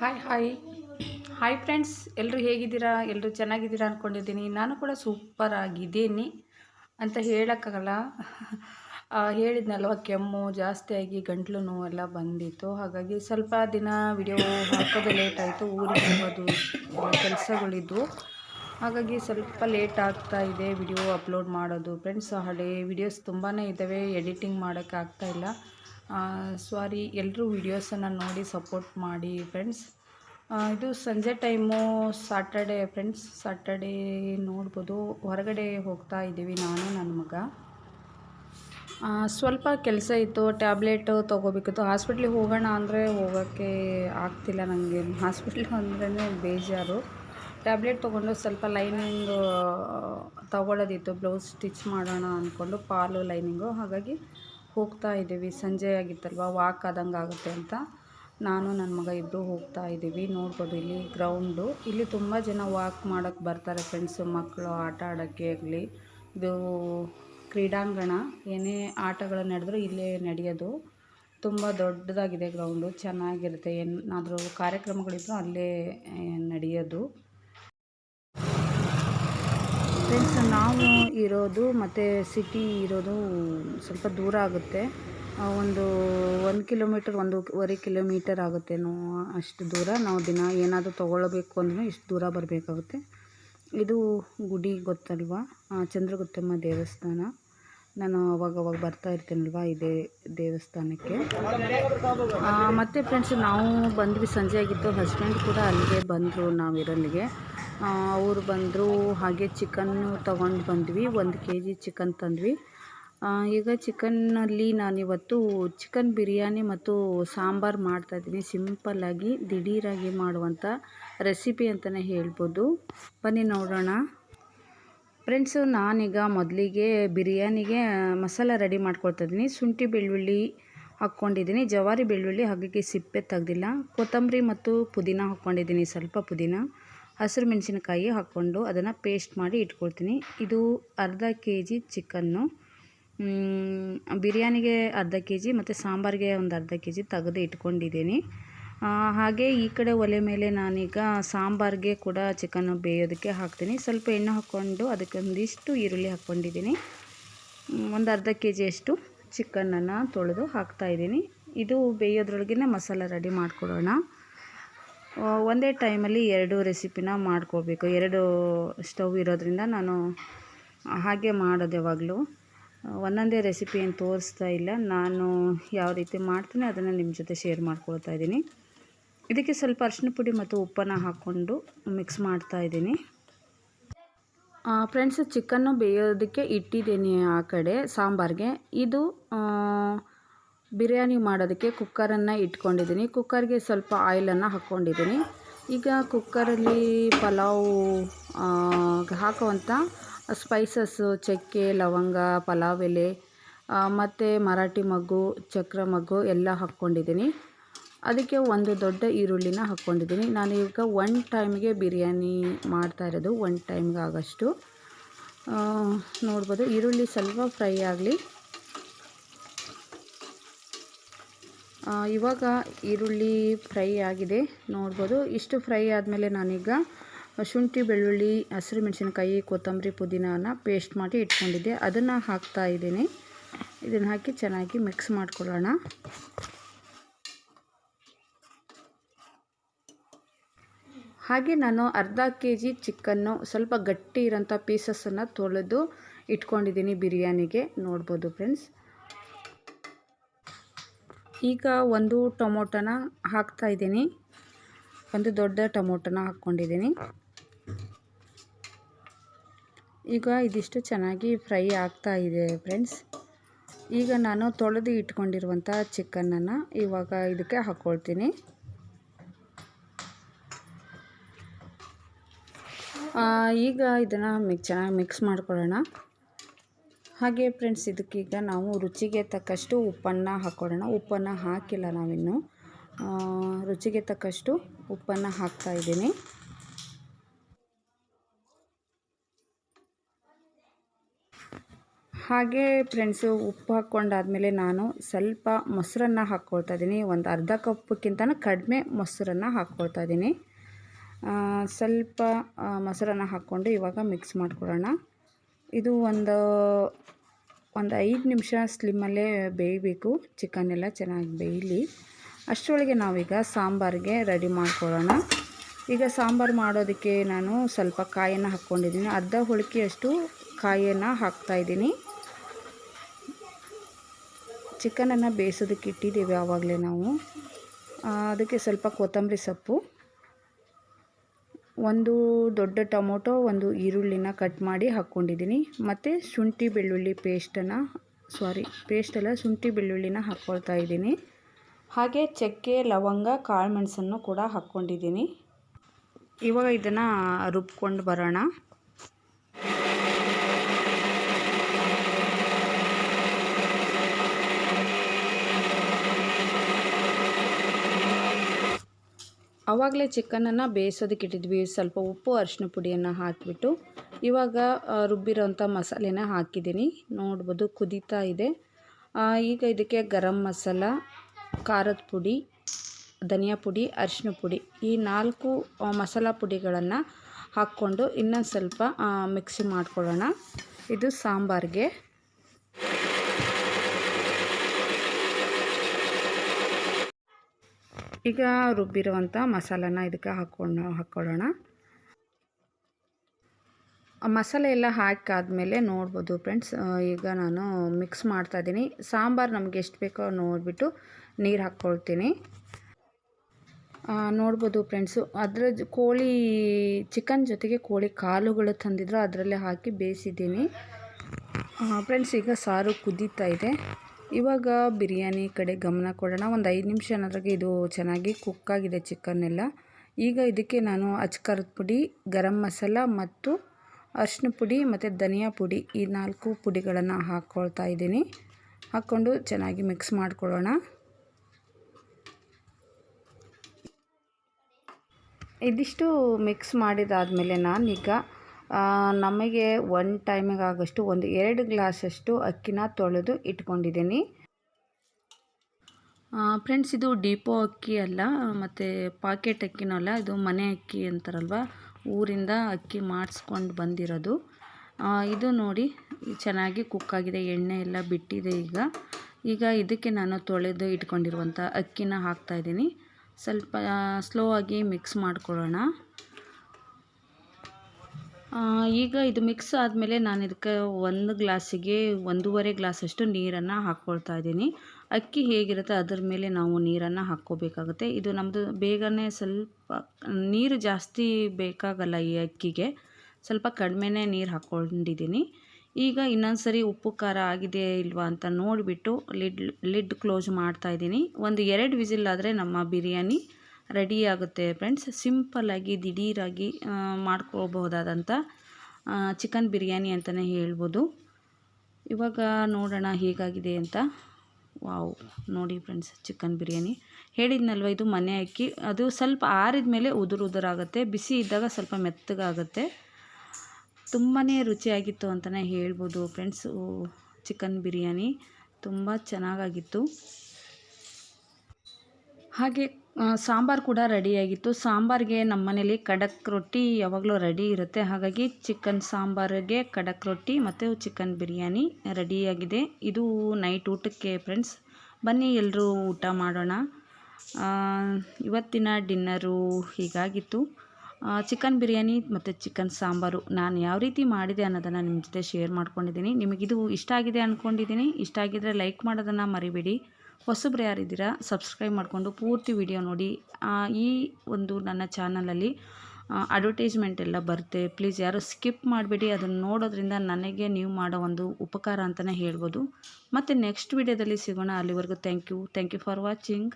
Hi hi hi friends ಎಲ್ಲರೂ ಹೇಗಿದ್ದೀರಾ? ಎಲ್ಲರೂ ಚೆನ್ನಾಗಿದ್ದೀರಾ ಅಂದ್ಕೊಂಡಿದ್ದೀನಿ ನಾನು ಕೂಡ ಸೂಪರ್ ಆಗಿದ್ದೀನಿ ಅಂತ ಹೇಳೋಕ್ಕಾಗಲ್ಲ. ಹೇಳಿದ್ನಲ್ವ, ಕೆಮ್ಮು, ಜಾಸ್ತಿಯಾಗಿ ಗಂಟ್ಲು ನೋವೆಲ್ಲ ಬಂದಿತ್ತು. ಹಾಗಾಗಿ ಸ್ವಲ್ಪ ದಿನ ವಿಡಿಯೋ ಹಾಕೋದು ಲೇಟ್ ಆಯಿತು. ಊರಿಗೆ ಹೋಗೋದು, ಕೆಲಸಗಳಿದ್ವು. ಹಾಗಾಗಿ ಸ್ವಲ್ಪ ಲೇಟ್ ಆಗ್ತಾ ಇದೆ ವಿಡಿಯೋ ಅಪ್ಲೋಡ್ ಮಾಡೋದು. ಫ್ರೆಂಡ್ಸ್ ಹಳೆ ವಿಡಿಯೋಸ್ ತುಂಬಾ ಇದ್ದಾವೆ. ಎಡಿಟಿಂಗ್ ಮಾಡೋಕ್ಕೆ ಆಗ್ತಾ ಸಾರಿ ಎಲ್ಲರೂ ವಿಡಿಯೋಸನ್ನು ನೋಡಿ ಸಪೋರ್ಟ್ ಮಾಡಿ ಫ್ರೆಂಡ್ಸ್ ಇದು ಸಂಜೆ ಟೈಮು ಸಾಟರ್ಡೆ ಫ್ರೆಂಡ್ಸ್ ಸಾಟರ್ಡೇ ನೋಡ್ಬೋದು. ಹೊರಗಡೆ ಹೋಗ್ತಾ ಇದ್ದೀವಿ ನಾನು ನನ್ನ ಮಗ. ಸ್ವಲ್ಪ ಕೆಲಸ ಇತ್ತು. ಟ್ಯಾಬ್ಲೆಟ್ ತೊಗೋಬೇಕಿತ್ತು. ಹಾಸ್ಪಿಟ್ಲಿಗೆ ಹೋಗೋಣ ಅಂದರೆ ಹೋಗೋಕ್ಕೆ ಆಗ್ತಿಲ್ಲ ನನಗೆ ಹಾಸ್ಪಿಟ್ಲಿಗೆ ಅಂದ್ರೇ ಬೇಜಾರು. ಟ್ಯಾಬ್ಲೆಟ್ ತೊಗೊಂಡು ಸ್ವಲ್ಪ ಲೈನಿಂಗ್ ತಗೊಳ್ಳೋದಿತ್ತು ಬ್ಲೌಸ್ ಸ್ಟಿಚ್ ಮಾಡೋಣ ಅಂದ್ಕೊಂಡು ಪಾಲು ಲೈನಿಂಗು ಹಾಗಾಗಿ ಹೋಗ್ತಾ ಇದ್ದೀವಿ. ಸಂಜೆ ಆಗಿತ್ತಲ್ವ? ವಾಕ್ ಆದಂಗೆ ಆಗುತ್ತೆ ಅಂತ. ನಾನು ನನ್ನ ಮಗ ಇಬ್ಬರು ಹೋಗ್ತಾ ಇದ್ದೀವಿ. ನೋಡ್ಬೋದು ಇಲ್ಲಿ ಗ್ರೌಂಡು. ಇಲ್ಲಿ ತುಂಬ ಜನ ವಾಕ್ ಮಾಡೋಕ್ಕೆ ಬರ್ತಾರೆ ಫ್ರೆಂಡ್ಸು. ಮಕ್ಕಳು ಆಟ ಆಡೋಕ್ಕೆ ಆಗಲಿ, ಇದು ಕ್ರೀಡಾಂಗಣ. ಏನೇ ಆಟಗಳು ನಡೆದ್ರೂ ಇಲ್ಲೇ ನಡೆಯೋದು. ತುಂಬ ದೊಡ್ಡದಾಗಿದೆ ಗ್ರೌಂಡು. ಚೆನ್ನಾಗಿರುತ್ತೆ. ಏನಾದರೂ ಕಾರ್ಯಕ್ರಮಗಳಿದ್ರು ಅಲ್ಲೇ ನಡೆಯೋದು. ಫ್ರೆಂಡ್ಸ್ ನಾವು ಇರೋದು ಮತ್ತು ಸಿಟಿ ಇರೋದು ಸ್ವಲ್ಪ ದೂರ ಆಗುತ್ತೆ. ಒಂದು ಒಂದು ಕಿಲೋಮೀಟರ್ ಒಂದೂವರೆ ಕಿಲೋಮೀಟರ್ ಆಗುತ್ತೇನೋ ಅಷ್ಟು ದೂರ. ನಾವು ದಿನ ಏನಾದರೂ ತೊಗೊಳ್ಬೇಕು ಅಂದ್ರೆ ಇಷ್ಟು ದೂರ ಬರಬೇಕಾಗುತ್ತೆ. ಇದು ಗುಡಿ ಗೊತ್ತಲ್ವಾ? ಚಂದ್ರಗುತ್ತಮ್ಮ ದೇವಸ್ಥಾನ. ನಾನು ಅವಾಗ ಅವಾಗ ಬರ್ತಾ ಇರ್ತೀನಲ್ವ ಇದೇ ದೇವಸ್ಥಾನಕ್ಕೆ. ಮತ್ತು ಮತ್ತೆ ಫ್ರೆಂಡ್ಸ್ ನಾವು ಬಂದ್ವಿ, ಸಂಜೆ ಆಗಿತ್ತು. ಹಸ್ಬೆಂಡ್ ಕೂಡ ಅಲ್ಲಿಗೆ ಬಂದರು ನಾವಿರಲ್ಲಿಗೆ. ಅವರು ಬಂದರು, ಹಾಗೆ ಚಿಕನ್ನು ತಗೊಂಡು ಬಂದ್ವಿ. ಒಂದು ಕೆ ಜಿ ಚಿಕನ್ ತಂದ್ವಿ ಈಗ ಚಿಕನ್ನಲ್ಲಿ ನಾನಿವತ್ತು ಚಿಕನ್ ಬಿರಿಯಾನಿ ಮತ್ತು ಸಾಂಬಾರು ಮಾಡ್ತಾಯಿದ್ದೀನಿ ಸಿಂಪಲ್ಲಾಗಿ ದಿಢೀರಾಗಿ ಮಾಡುವಂಥ ರೆಸಿಪಿ ಅಂತಲೇ ಹೇಳ್ಬೋದು. ಬನ್ನಿ ನೋಡೋಣ. ಫ್ರೆಂಡ್ಸು ನಾನೀಗ ಮೊದಲಿಗೆ ಬಿರಿಯಾನಿಗೆ ಮಸಾಲ ರೆಡಿ ಮಾಡ್ಕೊಳ್ತಾ ಇದ್ದೀನಿ. ಶುಂಠಿ ಬೆಳ್ಳುಳ್ಳಿ ಹಾಕ್ಕೊಂಡಿದ್ದೀನಿ. ಜವಾರಿ ಬೆಳ್ಳುಳ್ಳಿ ಹಾಗಾಗಿ ಸಿಪ್ಪೆ ತೆಗ್ದಿಲ್ಲ. ಕೊತ್ತಂಬರಿ ಮತ್ತು ಪುದೀನ ಹಾಕ್ಕೊಂಡಿದ್ದೀನಿ. ಸ್ವಲ್ಪ ಪುದೀನ. ಹಸಿರು ಮೆಣಸಿನಕಾಯಿ ಹಾಕ್ಕೊಂಡು ಅದನ್ನು ಪೇಸ್ಟ್ ಮಾಡಿ ಇಟ್ಕೊಳ್ತೀನಿ. ಇದು ಅರ್ಧ ಕೆ ಜಿ ಚಿಕನ್ನು ಬಿರಿಯಾನಿಗೆ ಅರ್ಧ ಕೆ ಜಿ ಮತ್ತು ಸಾಂಬಾರಿಗೆ ಒಂದು ಅರ್ಧ ಕೆ ಜಿ ತೆಗೆದು ಇಟ್ಕೊಂಡಿದ್ದೀನಿ. ಹಾಗೆ ಈ ಕಡೆ ಒಲೆ ಮೇಲೆ ನಾನೀಗ ಸಾಂಬಾರಿಗೆ ಕೂಡ ಚಿಕನ್ನು ಬೇಯೋದಕ್ಕೆ ಹಾಕ್ತೀನಿ. ಸ್ವಲ್ಪ ಎಣ್ಣೆ ಹಾಕ್ಕೊಂಡು ಅದಕ್ಕೆ ಒಂದಿಷ್ಟು ಈರುಳ್ಳಿ ಹಾಕ್ಕೊಂಡಿದ್ದೀನಿ. ಒಂದು ಅರ್ಧ ಕೆ ಜಿಯಷ್ಟು ಚಿಕನನ್ನು ತೊಳೆದು ಹಾಕ್ತಾಯಿದ್ದೀನಿ ಇದು ಬೇಯೋದ್ರೊಳಗೆ ಮಸಾಲ ರೆಡಿ ಮಾಡ್ಕೊಡೋಣ ಒಂದೇ ಟೈಮಲ್ಲಿ ಎರಡು ರೆಸಿಪಿನ ಮಾಡ್ಕೋಬೇಕು ಎರಡು ಸ್ಟವ್ ಇರೋದ್ರಿಂದ ನಾನು ಹಾಗೆ ಮಾಡೋದು ಯಾವಾಗಲೂ. ಒಂದೊಂದೇ ರೆಸಿಪಿ ಏನು ತೋರಿಸ್ತಾ ಇಲ್ಲ. ನಾನು ಯಾವ ರೀತಿ ಮಾಡ್ತೀನಿ ಅದನ್ನು ನಿಮ್ಮ ಜೊತೆ ಶೇರ್ ಮಾಡ್ಕೊಳ್ತಾ ಇದ್ದೀನಿ. ಇದಕ್ಕೆ ಸ್ವಲ್ಪ ಅರಿಶಿನ ಪುಡಿ ಮತ್ತು ಉಪ್ಪನ್ನು ಹಾಕ್ಕೊಂಡು ಮಿಕ್ಸ್ ಮಾಡ್ತಾ ಇದ್ದೀನಿ. ಫ್ರೆಂಡ್ಸ್ ಚಿಕನ್ನು ಬೇಯೋದಕ್ಕೆ ಇಟ್ಟಿದ್ದೀನಿ ಆ ಕಡೆ ಸಾಂಬಾರಿಗೆ. ಇದು ಬಿರಿಯಾನಿ ಮಾಡೋದಕ್ಕೆ ಕುಕ್ಕರನ್ನು ಇಟ್ಕೊಂಡಿದ್ದೀನಿ. ಕುಕ್ಕರ್ಗೆ ಸ್ವಲ್ಪ ಆಯಿಲನ್ನು ಹಾಕ್ಕೊಂಡಿದ್ದೀನಿ. ಈಗ ಕುಕ್ಕರಲ್ಲಿ ಪಲಾವ್ ಹಾಕುವಂಥ ಸ್ಪೈಸಸ್ಸು ಚಕ್ಕೆ, ಲವಂಗ, ಪಲಾವ್ ಎಲೆ ಮತ್ತು ಮರಾಠಿ ಮಗ್ಗು, ಚಕ್ರ ಮಗ್ಗು ಎಲ್ಲ ಹಾಕ್ಕೊಂಡಿದ್ದೀನಿ. ಅದಕ್ಕೆ ಒಂದು ದೊಡ್ಡ ಈರುಳ್ಳಿನ ಹಾಕ್ಕೊಂಡಿದ್ದೀನಿ. ನಾನು ಈಗ ಒನ್ ಟೈಮ್ಗೆ ಬಿರಿಯಾನಿ ಮಾಡ್ತಾ ಇರೋದು, ಒನ್ ಟೈಮ್ಗೆ ಆಗೋಷ್ಟು. ನೋಡ್ಬೋದು, ಈರುಳ್ಳಿ ಸ್ವಲ್ಪ ಫ್ರೈ ಆಗಲಿ. ಇವಾಗ ಈರುಳ್ಳಿ ಫ್ರೈ ಆಗಿದೆ. ನೋಡ್ಬೋದು. ಇಷ್ಟು ಫ್ರೈ ಆದಮೇಲೆ ನಾನೀಗ ಶುಂಠಿ, ಬೆಳ್ಳುಳ್ಳಿ, ಹಸಿರು ಮೆಣಸಿನಕಾಯಿ, ಕೊತ್ತಂಬರಿ, ಪುದೀನಾನ ಪೇಸ್ಟ್ ಮಾಡಿ ಇಟ್ಕೊಂಡಿದ್ದೆ. ಅದನ್ನು ಹಾಕ್ತಾ ಇದ್ದೀನಿ. ಇದನ್ನು ಹಾಕಿ ಚೆನ್ನಾಗಿ ಮಿಕ್ಸ್ ಮಾಡ್ಕೊಳ್ಳೋಣ. ಹಾಗೆ ನಾನು ಅರ್ಧ ಕೆ ಜಿ ಚಿಕನ್ನು ಸ್ವಲ್ಪ ಗಟ್ಟಿ ಇರೋಂಥ ಪೀಸಸ್ಸನ್ನು ತೊಳೆದು ಇಟ್ಕೊಂಡಿದ್ದೀನಿ ಬಿರಿಯಾನಿಗೆ. ನೋಡ್ಬೋದು ಫ್ರೆಂಡ್ಸ್. ಈಗ ಒಂದು ಟೊಮೊಟೊನ ಹಾಕ್ತಾ ಇದ್ದೀನಿ. ಒಂದು ದೊಡ್ಡ ಟೊಮೊಟೊನ ಹಾಕ್ಕೊಂಡಿದ್ದೀನಿ. ಈಗ ಇದಿಷ್ಟು ಚೆನ್ನಾಗಿ ಫ್ರೈ ಆಗ್ತಾ ಇದೆ ಫ್ರೆಂಡ್ಸ್. ಈಗ ನಾನು ತೊಳೆದು ಇಟ್ಕೊಂಡಿರುವಂಥ ಚಿಕನನ್ನು ಇವಾಗ ಇದಕ್ಕೆ ಹಾಕ್ಕೊಳ್ತೀನಿ ಈಗ ಇದನ್ನು ಮಿಕ್ ಚೆನ್ನಾಗಿ ಮಿಕ್ಸ್ ಮಾಡ್ಕೊಳ್ಳೋಣ. ಹಾಗೆ ಫ್ರೆಂಡ್ಸ್ ಇದಕ್ಕೀಗ ನಾವು ರುಚಿಗೆ ತಕ್ಕಷ್ಟು ಉಪ್ಪನ್ನು ಹಾಕ್ಕೊಳ್ಳೋಣ ಉಪ್ಪನ್ನು ಹಾಕಿಲ್ಲ ನಾವಿನ್ನು. ರುಚಿಗೆ ತಕ್ಕಷ್ಟು ಉಪ್ಪನ್ನು ಹಾಕ್ತಾ ಇದ್ದೀನಿ. ಹಾಗೆ ಫ್ರೆಂಡ್ಸು ಉಪ್ಪು ಹಾಕ್ಕೊಂಡಾದಮೇಲೆ ನಾನು ಸ್ವಲ್ಪ ಮೊಸರನ್ನು ಹಾಕ್ಕೊಳ್ತಾ ಇದ್ದೀನಿ. ಒಂದು ಅರ್ಧ ಕಪ್ಪಕ್ಕಿಂತ ಕಡಿಮೆ ಮೊಸರನ್ನು ಹಾಕ್ಕೊಳ್ತಾ ಇದ್ದೀನಿ. ಸ್ವಲ್ಪ ಮೊಸರನ್ನ ಹಾಕ್ಕೊಂಡು ಇವಾಗ ಮಿಕ್ಸ್ ಮಾಡ್ಕೊಳ್ಳೋಣ ಇದು ಒಂದು ಒಂದು ಐದು ನಿಮಿಷ ಸ್ಲಿಮ್ಮಲ್ಲೇ ಬೇಯಬೇಕು. ಚಿಕನ್ ಎಲ್ಲ ಚೆನ್ನಾಗಿ ಬೇಯಲಿ. ಅಷ್ಟರೊಳಗೆ ನಾವೀಗ ಸಾಂಬಾರಿಗೆ ರೆಡಿ ಮಾಡ್ಕೊಳ್ಳೋಣ. ಈಗ ಸಾಂಬಾರು ಮಾಡೋದಕ್ಕೆ ನಾನು ಸ್ವಲ್ಪ ಕಾಯನ್ನು ಹಾಕ್ಕೊಂಡಿದ್ದೀನಿ. ಅರ್ಧ ಹುಳಿಕೆಯಷ್ಟು ಕಾಯನ್ನು ಹಾಕ್ತಾಯಿದ್ದೀನಿ ಚಿಕನನ್ನು ಬೇಯಿಸೋದಕ್ಕೆ ಇಟ್ಟಿದ್ದೀವಿ ಆವಾಗಲೇ ನಾವು. ಅದಕ್ಕೆ ಸ್ವಲ್ಪ ಕೊತ್ತಂಬರಿ ಸೊಪ್ಪು. ಒಂದು ದೊಡ್ಡ ಟೊಮೊಟೊ, ಒಂದು ಈರುಳ್ಳಿನ ಕಟ್ ಮಾಡಿ ಹಾಕ್ಕೊಂಡಿದ್ದೀನಿ. ಮತ್ತು ಶುಂಠಿ ಬೆಳ್ಳುಳ್ಳಿ ಪೇಸ್ಟನ್ನು ಸಾರಿ ಪೇಸ್ಟಲ್ಲ ಶುಂಠಿ ಬೆಳ್ಳುಳ್ಳಿನ ಹಾಕ್ಕೊಳ್ತಾ ಇದ್ದೀನಿ. ಹಾಗೆ ಚಕ್ಕೆ, ಲವಂಗ ಕಾಳುಮೆಣಸನ್ನು ಕೂಡ ಹಾಕ್ಕೊಂಡಿದ್ದೀನಿ. ಇವಾಗ ಇದನ್ನು ರುಬ್ಕೊಂಡು ಬರೋಣ. ಆವಾಗಲೇ ಚಿಕನನ್ನು ಬೇಯಿಸೋದಕ್ಕೆ ಇಟ್ಟಿದ್ವಿ. ಸ್ವಲ್ಪ ಉಪ್ಪು, ಅರಿಶಿನ ಪುಡಿಯನ್ನು ಹಾಕಿಬಿಟ್ಟು ಇವಾಗ ರುಬ್ಬಿರೋಂಥ ಮಸಾಲೆನ ಹಾಕಿದ್ದೀನಿ. ನೋಡ್ಬೋದು ಕುದೀತಾ ಇದೆ. ಈಗ ಇದಕ್ಕೆ ಗರಂ ಮಸಾಲ, ಖಾರದ ಪುಡಿ, ಧನಿಯಾ ಪುಡಿ, ಅರಿಶಿನ ಪುಡಿ ಈ ನಾಲ್ಕು ಮಸಾಲ ಪುಡಿಗಳನ್ನು ಹಾಕ್ಕೊಂಡು ಇನ್ನೊಂದು ಸ್ವಲ್ಪ ಮಿಕ್ಸಿ ಮಾಡ್ಕೊಳ್ಳೋಣ. ಇದು ಸಾಂಬಾರಿಗೆ. ಈಗ ರುಬ್ಬಿರುವಂಥ ಮಸಾಲನ ಇದಕ್ಕೆ ಹಾಕ್ಕೊಂಡು, ಹಾಕ್ಕೊಳ್ಳೋಣ. ಮಸಾಲೆ ಎಲ್ಲ ಹಾಕಾದಮೇಲೆ ನೋಡ್ಬೋದು ಫ್ರೆಂಡ್ಸ್ ಈಗ ನಾನು ಮಿಕ್ಸ್ ಮಾಡ್ತಾ ಇದ್ದೀನಿ. ಸಾಂಬಾರು ನಮಗೆ ಎಷ್ಟು ಬೇಕೋ ನೋಡಿಬಿಟ್ಟು ನೀರು ಹಾಕ್ಕೊಳ್ತೀನಿ. ನೋಡ್ಬೋದು ಫ್ರೆಂಡ್ಸು, ಅದರ ಕೋಳಿ, ಚಿಕನ್ ಜೊತೆಗೆ ಕೋಳಿ ಕಾಲುಗಳು ತಂದಿದ್ರು, ಅದರಲ್ಲೇ ಹಾಕಿ ಬೇಯಿಸಿದ್ದೀನಿ. ಫ್ರೆಂಡ್ಸ್, ಈಗ ಸಾರು ಕುದೀತಾ ಇದೆ. ಇವಾಗ ಬಿರಿಯಾನಿ ಕಡೆ ಗಮನ ಕೊಡೋಣ. ಒಂದು ಐದು ನಿಮಿಷ ಅನ್ನೋದ್ರಾಗೆ ಇದು ಚೆನ್ನಾಗಿ ಕುಕ್ ಆಗಿದೆ ಚಿಕನ್ ಎಲ್ಲ. ಈಗ ಇದಕ್ಕೆ ನಾನು ಅಚ್ಕಾರದ ಪುಡಿ, ಗರಂ ಮಸಾಲ ಮತ್ತು ಅರಿಶಿನ ಪುಡಿ ಮತ್ತು ಧನಿಯಾ ಪುಡಿ ಈ ನಾಲ್ಕು ಪುಡಿಗಳನ್ನು ಹಾಕ್ಕೊಳ್ತಾ ಇದ್ದೀನಿ. ಹಾಕ್ಕೊಂಡು ಚೆನ್ನಾಗಿ ಮಿಕ್ಸ್ ಮಾಡ್ಕೊಳ್ಳೋಣ. ಇದಿಷ್ಟು ಮಿಕ್ಸ್ ಮಾಡಿದಾದಮೇಲೆ ನಾನೀಗ ನಮಗೆ ಒನ್ ಟೈಮಿಗೆ ಆಗೋಷ್ಟು ಒಂದು ಎರಡು ಗ್ಲಾಸಷ್ಟು ಅಕ್ಕಿನ ತೊಳೆದು ಇಟ್ಕೊಂಡಿದ್ದೀನಿ. ಫ್ರೆಂಡ್ಸ್ ಇದು ಡಿಪೋ ಅಕ್ಕಿ ಅಲ್ಲ, ಮತ್ತು ಪಾಕೆಟ್ ಅಕ್ಕಿನೂ ಅಲ್ಲ, ಇದು ಮನೆ ಅಕ್ಕಿ ಅಂತಾರಲ್ವ? ಊರಿಂದ ಅಕ್ಕಿ ಮಾಡಿಸ್ಕೊಂಡು ಬಂದಿರೋದು. ಇದು ನೋಡಿ, ಚೆನ್ನಾಗಿ ಕುಕ್ ಆಗಿದೆ, ಎಣ್ಣೆ ಎಲ್ಲ ಬಿಟ್ಟಿದೆ ಈಗ. ಈಗ ಇದಕ್ಕೆ ನಾನು ತೊಳೆದು ಇಟ್ಕೊಂಡಿರುವಂಥ ಅಕ್ಕಿನ ಹಾಕ್ತಾಯಿದ್ದೀನಿ ಸ್ವಲ್ಪ ಸ್ಲೋ ಆಗಿ ಮಿಕ್ಸ್ ಮಾಡ್ಕೊಳ್ಳೋಣ. ಈಗ ಇದು ಮಿಕ್ಸ್ ಆದಮೇಲೆ ನಾನು ಇದಕ್ಕೆ ಒಂದು ಗ್ಲಾಸಿಗೆ ಒಂದೂವರೆ ಗ್ಲಾಸಷ್ಟು ನೀರನ್ನು ಹಾಕ್ಕೊಳ್ತಾ ಇದ್ದೀನಿ. ಅಕ್ಕಿ ಹೇಗಿರುತ್ತೆ ಅದರ ಮೇಲೆ ನಾವು ನೀರನ್ನು ಹಾಕ್ಕೋಬೇಕಾಗುತ್ತೆ. ಇದು ನಮ್ಮದು ಬೇಗನೆ ಸ್ವಲ್ಪ, ನೀರು ಜಾಸ್ತಿ ಬೇಕಾಗಲ್ಲ ಈ ಅಕ್ಕಿಗೆ. ಸ್ವಲ್ಪ ಕಡಿಮೆನೇ ನೀರು ಹಾಕ್ಕೊಂಡಿದ್ದೀನಿ. ಈಗ ಇನ್ನೊಂದು ಸರಿ ಉಪ್ಪು ಖಾರ ಆಗಿದೆ ಇಲ್ವಾ ಅಂತ ನೋಡಿಬಿಟ್ಟು ಲಿಡ್ ಲಿಡ್ ಕ್ಲೋಸ್ ಮಾಡ್ತಾ ಇದ್ದೀನಿ. ಒಂದು ಎರಡು ವಿಸಿಲ್ ಆದರೆ ನಮ್ಮ ಬಿರಿಯಾನಿ ರೆಡಿ ಆಗುತ್ತೆ ಫ್ರೆಂಡ್ಸ್. ಸಿಂಪಲ್ಲಾಗಿ ದಿಢೀರಾಗಿ ಮಾಡ್ಕೋಬಹುದಾದಂಥ ಚಿಕನ್ ಬಿರಿಯಾನಿ ಅಂತಲೇ ಹೇಳ್ಬೋದು. ಇವಾಗ ನೋಡೋಣ ಹೇಗಾಗಿದೆ ಅಂತ. ವಾವ್, ನೋಡಿ ಫ್ರೆಂಡ್ಸ್, ಚಿಕನ್ ಬಿರಿಯಾನಿ. ಹೇಳಿದ್ನಲ್ವ, ಇದು ಮನೆ ಅಕ್ಕಿ. ಅದು ಸ್ವಲ್ಪ ಆರಿದ ಮೇಲೆ ಉದುರು ಉದುರಾಗುತ್ತೆ ಬಿಸಿ ಇದ್ದಾಗ ಸ್ವಲ್ಪ ಮೆತ್ತಗಾಗುತ್ತೆ. ತುಂಬಾ ರುಚಿಯಾಗಿತ್ತು ಅಂತಲೇ ಹೇಳ್ಬೋದು ಫ್ರೆಂಡ್ಸು. ಚಿಕನ್ ಬಿರಿಯಾನಿ. ತುಂಬ ಚೆನ್ನಾಗಾಗಿತ್ತು. ಹಾಗೆ ಸಾಂಬಾರು ಕೂಡ ರೆಡಿಯಾಗಿತ್ತು. ಸಾಂಬಾರಿಗೆ ನಮ್ಮ ಮನೇಲಿ ಖಡಕ್ ರೊಟ್ಟಿ ಯಾವಾಗಲೂ ರೆಡಿ ಇರುತ್ತೆ. ಹಾಗಾಗಿ ಚಿಕನ್ ಸಾಂಬಾರಿಗೆ ಖಡಕ್ ರೊಟ್ಟಿ ಮತ್ತು ಚಿಕನ್ ಬಿರಿಯಾನಿ ರೆಡಿಯಾಗಿದೆ. ಇದು ನೈಟ್ ಊಟಕ್ಕೆ ಫ್ರೆಂಡ್ಸ್. ಬನ್ನಿ ಎಲ್ಲರೂ ಊಟ ಮಾಡೋಣ. ಇವತ್ತಿನ ಡಿನ್ನರು ಹೀಗಾಗಿತ್ತು. ಚಿಕನ್ ಬಿರಿಯಾನಿ ಮತ್ತು ಚಿಕನ್ ಸಾಂಬಾರು ನಾನು ಯಾವ ರೀತಿ ಮಾಡಿದೆ ಅನ್ನೋದನ್ನು ನಿಮ್ಮ ಜೊತೆ ಶೇರ್ ಮಾಡ್ಕೊಂಡಿದ್ದೀನಿ. ನಿಮಗಿದು ಇಷ್ಟ ಆಗಿದೆ ಅಂದ್ಕೊಂಡಿದ್ದೀನಿ. ಇಷ್ಟ ಆಗಿದರೆ ಲೈಕ್ ಮಾಡೋದನ್ನು ಮರಿಬೇಡಿ. ಹೊಸಬ್ರು ಯಾರಿದ್ದೀರಾ ಸಬ್ಸ್ಕ್ರೈಬ್ ಮಾಡಿಕೊಂಡು ಪೂರ್ತಿ ವಿಡಿಯೋ ನೋಡಿ. ಈ ಒಂದು ನನ್ನ ಚಾನಲಲ್ಲಿ ಅಡ್ವರ್ಟೈಸ್ಮೆಂಟ್ ಎಲ್ಲ ಬರುತ್ತೆ. ಪ್ಲೀಸ್ ಯಾರು ಸ್ಕಿಪ್ ಮಾಡಬೇಡಿ. ಅದನ್ನು ನೋಡೋದ್ರಿಂದ ನನಗೆ ನೀವು ಮಾಡೋ ಒಂದು ಉಪಕಾರ ಅಂತಲೇ ಹೇಳ್ಬೋದು. ಮತ್ತು ನೆಕ್ಸ್ಟ್ ವಿಡಿಯೋದಲ್ಲಿ ಸಿಗೋಣ. ಅಲ್ಲಿವರೆಗೂ thank you thank you for watching